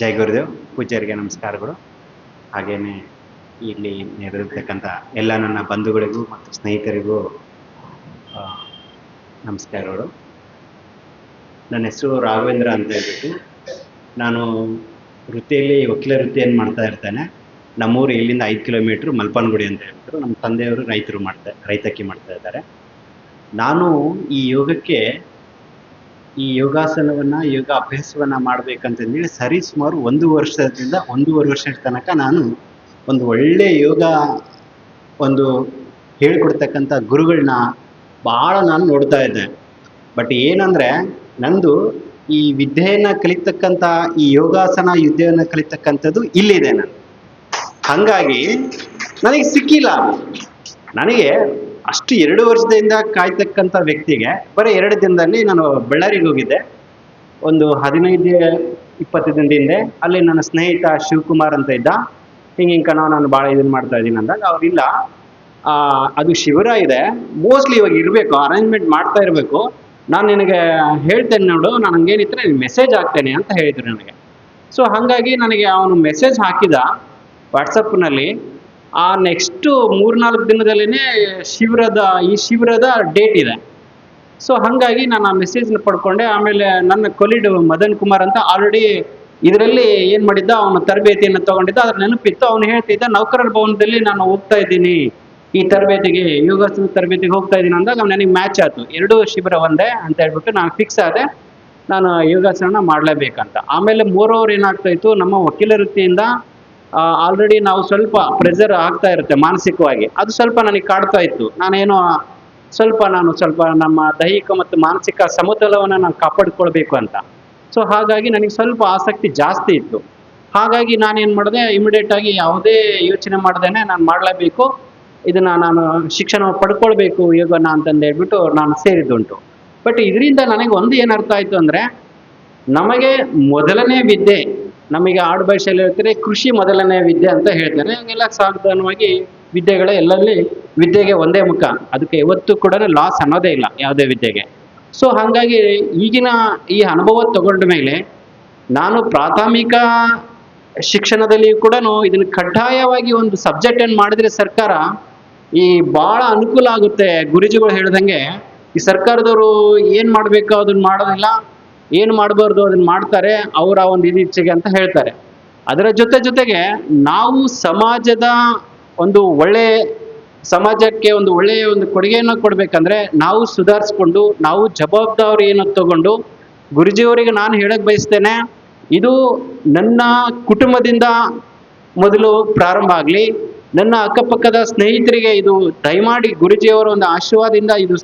ಜೈ ಗುರುದೇವ್ ಪೂಜಾರಿಗೆ ನಮಸ್ಕಾರಗಳು. ಹಾಗೆಯೇ ಇಲ್ಲಿ ನೆರೆದಿರ್ತಕ್ಕಂಥ ಎಲ್ಲ ನನ್ನ ಬಂಧುಗಳಿಗೂ ಮತ್ತು ಸ್ನೇಹಿತರಿಗೂ ನಮಸ್ಕಾರಗಳು. ನನ್ನ ಹೆಸರು ರಾಘವೇಂದ್ರ ಅಂತ ಹೇಳ್ಬಿಟ್ಟು ನಾನು ವೃತ್ತಿಯಲ್ಲಿ ವಕೀಲ ವೃತ್ತಿಯನ್ನು ಮಾಡ್ತಾ ಇರ್ತೇನೆ. ನಮ್ಮೂರು ಇಲ್ಲಿಂದ ಐದು ಕಿಲೋಮೀಟ್ರ್ ಮಲ್ಪನಗುಡಿ ಅಂತ ಹೇಳ್ಬಿಟ್ಟು ನಮ್ಮ ತಂದೆಯವರು ರೈತರು ಮಾಡ್ತಾ, ರೈತಕ್ಕೆ ಮಾಡ್ತಾ ಇದ್ದಾರೆ. ನಾನು ಈ ಯೋಗಕ್ಕೆ ಈ ಯೋಗಾಸನವನ್ನು, ಯೋಗ ಅಭ್ಯಾಸವನ್ನು ಮಾಡಬೇಕಂತಂದೇಳಿ ಸರಿ ಸುಮಾರು ಒಂದು ವರ್ಷದಿಂದ ಒಂದೂವರೆ ವರ್ಷದ ತನಕ ನಾನು ಒಂದು ಒಳ್ಳೆ ಯೋಗ ಒಂದು ಹೇಳ್ಕೊಡ್ತಕ್ಕಂಥ ಗುರುಗಳನ್ನ ಭಾಳ ನಾನು ನೋಡ್ತಾ ಇದ್ದೆ. ಬಟ್ ಏನಂದರೆ, ನಂದು ಈ ವಿದ್ಯೆಯನ್ನು ಕಲಿತಕ್ಕಂಥ, ಈ ಯೋಗಾಸನ ವಿದ್ಯೆಯನ್ನು ಕಲಿತಕ್ಕಂಥದ್ದು ಇಲ್ಲಿದೆ ನಾನು. ಹಾಗಾಗಿ ನನಗೆ ಸಿಕ್ಕಿಲ್ಲ. ನನಗೆ ಅಷ್ಟು ಎರಡು ವರ್ಷದಿಂದ ಕಾಯ್ತಕ್ಕಂಥ ವ್ಯಕ್ತಿಗೆ ಬರೀ ಎರಡು ದಿನದಲ್ಲಿ ನಾನು ಬಳ್ಳಾರಿಗೆ ಹೋಗಿದ್ದೆ. ಒಂದು ಹದಿನೈದು, ಇಪ್ಪತ್ತು ದಿನದ ಹಿಂದೆ ಅಲ್ಲಿ ನನ್ನ ಸ್ನೇಹಿತ ಶಿವಕುಮಾರ್ ಅಂತ ಇದ್ದ. ಹಿಂಗೆ ಹಿಂಗೆ ಕಣ, ನಾನು ಭಾಳ ಇದನ್ನು ಮಾಡ್ತಾ ಇದ್ದೀನಿ ಅಂದಾಗ ಅವರಿಲ್ಲ ಅದು ಶಿಬಿರ ಇದೆ. ಮೋಸ್ಟ್ಲಿ ಇವಾಗ ಇರಬೇಕು ಅರೇಂಜ್ಮೆಂಟ್ ಮಾಡ್ತಾ ಇರಬೇಕು. ನಾನು ನಿನಗೆ ಹೇಳ್ತೇನೆ ನೋಡು, ನಾನು ಹಂಗೇನಿದ್ರೆ ಮೆಸೇಜ್ ಹಾಕ್ತೇನೆ ಅಂತ ಹೇಳಿದ್ರು ನನಗೆ. ಸೊ ಹಾಗಾಗಿ ನನಗೆ ಅವನು ಮೆಸೇಜ್ ಹಾಕಿದ. ವಾಟ್ಸಪ್ನಲ್ಲಿ ಆ ನೆಕ್ಸ್ಟ್ ಮೂರ್ನಾಲ್ಕು ದಿನದಲ್ಲೇ ಶಿಬಿರದ ಈ ಶಿಬಿರದ ಡೇಟ್ ಇದೆ. ಸೊ ಹಾಗಾಗಿ ನಾನು ಆ ಮೆಸೇಜ್ನ ಪಡ್ಕೊಂಡೆ. ಆಮೇಲೆ ನನ್ನ ಕೊಲೀಡ್ ಮದನ್ ಕುಮಾರ್ ಅಂತ ಆಲ್ರೆಡಿ ಇದರಲ್ಲಿ ಏನು ಮಾಡಿದ್ದ, ಅವನ ತರಬೇತಿಯನ್ನು ತಗೊಂಡಿದ್ದ. ಅದ್ರ ನೆನಪಿತ್ತು. ಅವನು ಹೇಳ್ತಿದ್ದ ನೌಕರರ ಭವನದಲ್ಲಿ ನಾನು ಹೋಗ್ತಾ ಇದ್ದೀನಿ. ಈ ತರಬೇತಿಗೆ, ಯೋಗಾಸನ ತರಬೇತಿಗೆ ಹೋಗ್ತಾ ಇದ್ದೀನಿ. ಅಂದಾಗ ಅವ್ನು ನನಗೆ ಮ್ಯಾಚ್ ಆಯ್ತು. ಎರಡೂ ಶಿಬಿರ ಒಂದೇ ಅಂತ ಹೇಳ್ಬಿಟ್ಟು ನಾನು ಫಿಕ್ಸ್ ಆದೆ. ನಾನು ಯೋಗಾಸನ ಮಾಡಲೇಬೇಕಂತ. ಆಮೇಲೆ ಮೂರವರು ಏನಾಗ್ತಾ ಇತ್ತು, ನಮ್ಮ ವಕೀಲ ವೃತ್ತಿಯಿಂದ ಆಲ್ರೆಡಿ ನಾವು ಸ್ವಲ್ಪ ಪ್ರೆಷರ್ ಆಗ್ತಾ ಇರುತ್ತೆ ಮಾನಸಿಕವಾಗಿ. ಅದು ಸ್ವಲ್ಪ ನನಗೆ ಕಾಡ್ತಾ ಇತ್ತು. ನಾನೇನೋ, ಸ್ವಲ್ಪ ನಾನು ಸ್ವಲ್ಪ ನಮ್ಮ ದೈಹಿಕ ಮತ್ತು ಮಾನಸಿಕ ಸಮತೋಲವನ್ನು ನಾನು ಕಾಪಾಡಿಕೊಳ್ಬೇಕು ಅಂತ. ಸೊ ಹಾಗಾಗಿ ನನಗೆ ಸ್ವಲ್ಪ ಆಸಕ್ತಿ ಜಾಸ್ತಿ ಇತ್ತು. ಹಾಗಾಗಿ ನಾನೇನು ಮಾಡಿದೆ ಇಮಿಡಿಯೇಟ್ ಆಗಿ ಯಾವುದೇ ಯೋಚನೆ ಮಾಡ್ದೇನೆ ನಾನು ಮಾಡಲೇಬೇಕು. ಇದನ್ನ ನಾನು ಶಿಕ್ಷಣ ಪಡ್ಕೊಳ್ಬೇಕು, ಯೋಗನ ಅಂತಂದು ಹೇಳ್ಬಿಟ್ಟು ನಾನು ಸೇರಿದ್ದುಂಟು. ಬಟ್ ಇದರಿಂದ ನನಗೆ ಒಂದು ಏನು ಅರ್ಥ ಆಯಿತು ಅಂದರೆ, ನಮಗೆ ಮೊದಲನೇ ವಿದ್ಯೆ ನಮಗೆ ಆಡು ಭಾಷೆಯಲ್ಲಿ ಹೇಳ್ತಾರೆ, ಕೃಷಿ ಮೊದಲನೇ ವಿದ್ಯೆ ಅಂತ ಹೇಳ್ತಾರೆ. ಹಂಗೆಲ್ಲ ಸಾಧಾರಣವಾಗಿ ವಿದ್ಯೆಗಳೇ ಎಲ್ಲಲ್ಲಿ ವಿದ್ಯೆಗೆ ಒಂದೇ ಮುಖ. ಅದಕ್ಕೆ ಯಾವತ್ತೂ ಕೂಡ ಲಾಸ್ ಅನ್ನೋದೇ ಇಲ್ಲ, ಯಾವುದೇ ವಿದ್ಯೆಗೆ. ಸೊ ಹಾಗಾಗಿ ಈಗಿನ ಈ ಅನುಭವ ತಗೊಂಡ ಮೇಲೆ ನಾನು ಪ್ರಾಥಮಿಕ ಶಿಕ್ಷಣದಲ್ಲಿಯೂ ಕೂಡ ಇದನ್ನು ಕಡ್ಡಾಯವಾಗಿ ಒಂದು ಸಬ್ಜೆಕ್ಟ್ ಏನು ಮಾಡಿದ್ರೆ ಸರ್ಕಾರ ಈ ಭಾಳ ಅನುಕೂಲ ಆಗುತ್ತೆ. ಗುರುಜಿಗಳು ಹೇಳ್ದಂಗೆ ಈ ಸರ್ಕಾರದವರು ಏನು ಮಾಡಬೇಕು, ಅದನ್ನ ಮಾಡೋದಿಲ್ಲ. ಏನು ಮಾಡಬಾರ್ದು ಅದನ್ನು ಮಾಡ್ತಾರೆ, ಅವರ ಒಂದು ಇದಿಚ್ಛೆಗೆ ಅಂತ ಹೇಳ್ತಾರೆ. ಅದರ ಜೊತೆ ಜೊತೆಗೆ ನಾವು ಸಮಾಜದ ಒಂದು ಒಳ್ಳೆ, ಸಮಾಜಕ್ಕೆ ಒಂದು ಒಳ್ಳೆಯ ಒಂದು ಕೊಡುಗೆಯನ್ನು ಕೊಡಬೇಕಂದ್ರೆ ನಾವು ಸುಧಾರಿಸ್ಕೊಂಡು, ನಾವು ಜವಾಬ್ದಾರಿಯನ್ನು ತಗೊಂಡು ಗುರುಜಿಯವರಿಗೆ ನಾನು ಹೇಳಕ್ ಬಯಸ್ತೇನೆ, ಇದು ನನ್ನ ಕುಟುಂಬದಿಂದ ಮೊದಲು ಪ್ರಾರಂಭ ಆಗಲಿ, ನನ್ನ ಅಕ್ಕಪಕ್ಕದ ಸ್ನೇಹಿತರಿಗೆ ಇದು ದಯಮಾಡಿ ಗುರುಜಿಯವರ ಒಂದು ಆಶೀರ್ವಾದದಿಂದ ಇದು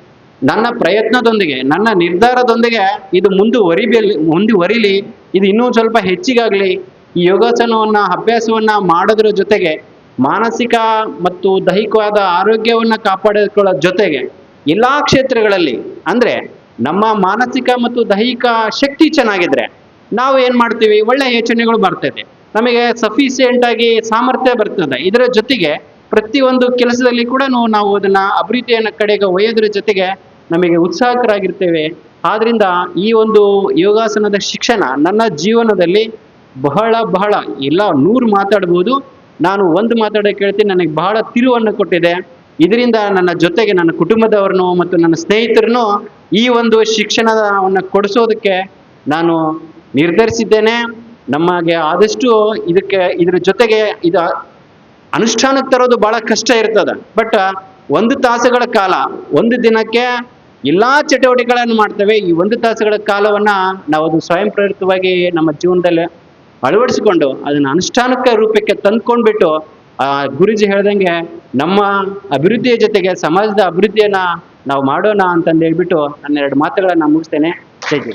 ನನ್ನ ಪ್ರಯತ್ನದೊಂದಿಗೆ, ನನ್ನ ನಿರ್ಧಾರದೊಂದಿಗೆ ಇದು ಮುಂದುವರಿಬೆಲ್, ಮುಂದುವರಿಲಿ, ಇದು ಇನ್ನೂ ಸ್ವಲ್ಪ ಹೆಚ್ಚಿಗಾಗಲಿ, ಈ ಯೋಗಾಸನವನ್ನ, ಅಭ್ಯಾಸವನ್ನ ಮಾಡೋದ್ರ ಜೊತೆಗೆ, ಮಾನಸಿಕ ಮತ್ತು ದೈಹಿಕವಾದ ಆರೋಗ್ಯವನ್ನ ಕಾಪಾಡಿಕೊಳ್ಳೋ ಜೊತೆಗೆ, ಎಲ್ಲಾ ಕ್ಷೇತ್ರಗಳಲ್ಲಿ, ಅಂದ್ರೆ ನಮ್ಮ ಮಾನಸಿಕ ಮತ್ತು ದೈಹಿಕ ಶಕ್ತಿ ಚೆನ್ನಾಗಿದ್ರೆ, ನಾವು ಏನು ಮಾಡ್ತೀವಿ, ಒಳ್ಳೆ ಯೋಚನೆಗಳು ಬರ್ತದೆ. ನಮಗೆ ಸಫಿಸಿಯೆಂಟ್ ಆಗಿ ಸಾಮರ್ಥ್ಯ ಬರ್ತದೆ. ಇದರ ಜೊತೆಗೆ ಪ್ರತಿಯೊಂದು ಕೆಲಸದಲ್ಲಿ ಕೂಡ ನಾವು ಅದನ್ನ ಅಭಿವೃದ್ಧಿಯನ್ನ ಕಡೆಗೆ ಒಯ್ಯೋದ್ರ ಜೊತೆಗೆ ನಮಗೆ ಉತ್ಸಾಹಕರಾಗಿರ್ತೇವೆ. ಆದ್ರಿಂದ ಈ ಒಂದು ಯೋಗಾಸನದ ಶಿಕ್ಷಣ ನನ್ನ ಜೀವನದಲ್ಲಿ ಬಹಳ ಬಹಳ, ಎಲ್ಲ ನೂರು ಮಾತಾಡ್ಬೋದು. ನಾನು ಒಂದು ಮಾತಾಡೋ ಕೇಳ್ತೀನಿ, ನನಗೆ ಬಹಳ ತಿರುವನ್ನು ಕೊಟ್ಟಿದೆ. ಇದರಿಂದ ನನ್ನ ಜೊತೆಗೆ ನನ್ನ ಕುಟುಂಬದವ್ರನ್ನು ಮತ್ತು ನನ್ನ ಸ್ನೇಹಿತರನ್ನು ಈ ಒಂದು ಶಿಕ್ಷಣವನ್ನು ಕೊಡಿಸೋದಕ್ಕೆ ನಾನು ನಿರ್ಧರಿಸಿದ್ದೇನೆ. ನಮಗೆ ಆದಷ್ಟು ಇದಕ್ಕೆ, ಇದರ ಜೊತೆಗೆ ಇದು ಅನುಷ್ಠಾನಕ್ಕೆ ತರೋದು ಬಹಳ ಕಷ್ಟ ಇರ್ತದೆ. ಬಟ್ ಒಂದು ತಾಸುಗಳ ಕಾಲ, ಒಂದು ದಿನಕ್ಕೆ ಎಲ್ಲಾ ಚಟುವಟಿಕೆಗಳನ್ನು ಮಾಡ್ತೇವೆ. ಈ ಒಂದು ತಾಸುಗಳ ಕಾಲವನ್ನ ನಾವು ಸ್ವಯಂ ಪ್ರೇರಿತವಾಗಿ ನಮ್ಮ ಜೀವನದಲ್ಲಿ ಅಳವಡಿಸಿಕೊಂಡು ಅದನ್ನ ಅನುಷ್ಠಾನಕ್ಕೆ ರೂಪಕ್ಕೆ ತಂದ್ಕೊಂಡ್ಬಿಟ್ಟು, ಆ ಗುರುಜಿ ಹೇಳ್ದಂಗೆ ನಮ್ಮ ಅಭಿವೃದ್ಧಿಯ ಜೊತೆಗೆ ಸಮಾಜದ ಅಭಿವೃದ್ಧಿಯನ್ನ ನಾವು ಮಾಡೋಣ ಅಂತಂದು ಹೇಳ್ಬಿಟ್ಟು ನನ್ನ ಎರಡು ಮಾತುಗಳನ್ನ ಮುಗಿಸ್ತೇನೆ. ಜೈ ಜೈ.